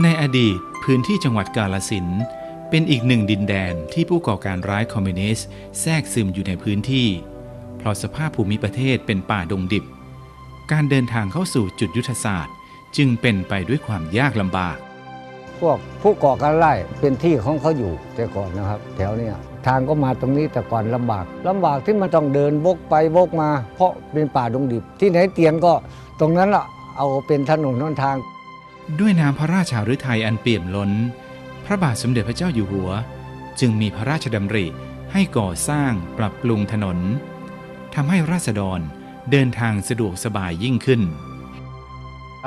ในอดีตพื้นที่จังหวัดกาลสินเป็นอีกหนึ่งดินแดนที่ผู้ก่อการร้ายคอมมิวนิสต์แทรกซึมอยู่ในพื้นที่ เพราะสภาพภูมิประเทศเป็นป่าดงดิบ การเดินทางเข้าสู่จุดยุทธศาสตร์ จึงเป็นไปด้วยความยากลำบาก พวกผู้ก่อการร้ายเป็นที่ของเขาอยู่แต่ก่อนนะครับ แถวเนี้ยทางก็มาตรงนี้แต่ก่อนลำบากลำบากที่มันต้องเดินวกไปวกมา เพราะเป็นป่าดงดิบ ที่ไหนเตียนก็ตรงนั้นละเอาเป็นถนนหนทาง ด้วยน้ำพระราชาฤทัยอันเปี่ยมล้น พระบาทสมเด็จพระเจ้าอยู่หัว จึงมีพระราชดำริให้ก่อสร้างปรับปรุงถนนทำให้ราษฎรเดินทางสะดวกสบายยิ่งขึ้น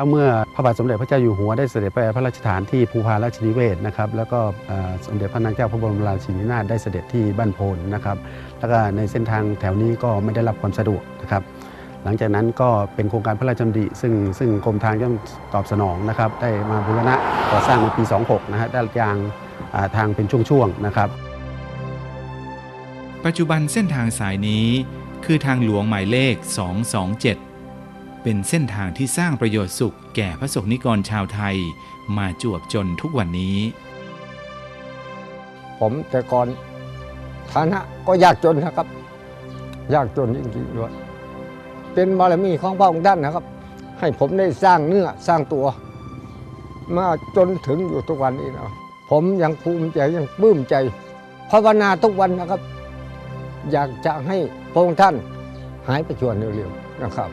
เมื่อพระบาทสมเด็จพระเจ้าอยู่หัวได้เสด็จไปพระราชฐานที่ภูพาราชนิเวศนะครับ แล้วก็สมเด็จพระนางเจ้าพระบรมราชินีนาถได้เสด็จที่บ้านโพนนะครับ แล้วก็ในเส้นทางแถวนี้ก็ไม่ได้รับความสะดวกนะครับ หลังจากนั้นก็เป็นโครงการพระราชดำริซึ่งซึ่งกรมทางย่อมตอบสนองนะครับ ได้มาบูรณะก่อสร้างในปี 26 นะฮะด้านยางอ่าทางเป็นช่วงๆนะครับ ปัจจุบันเส้นทางสายนี้คือทางหลวงหมายเลข 227 เป็นเส้นทางที่สร้างประโยชน์สุขแก่พระสงฆ์นิกรชาวไทย มาจวบจนทุกวันนี้ ผมแต่ก่อนฐานะก็ยากจนนะครับ ยากจนจริงๆด้วย เป็นบารมีของพระองค์ท่านนะครับ ให้ผมได้สร้างเนื้อสร้างตัว มาจนถึงอยู่ทุกวันนี้นะผมยังภูมิใจยังปลื้มใจภาวนาทุกวันนะครับ อยากจะให้พระองค์ท่านหายไปชวนเร็วๆนะครับ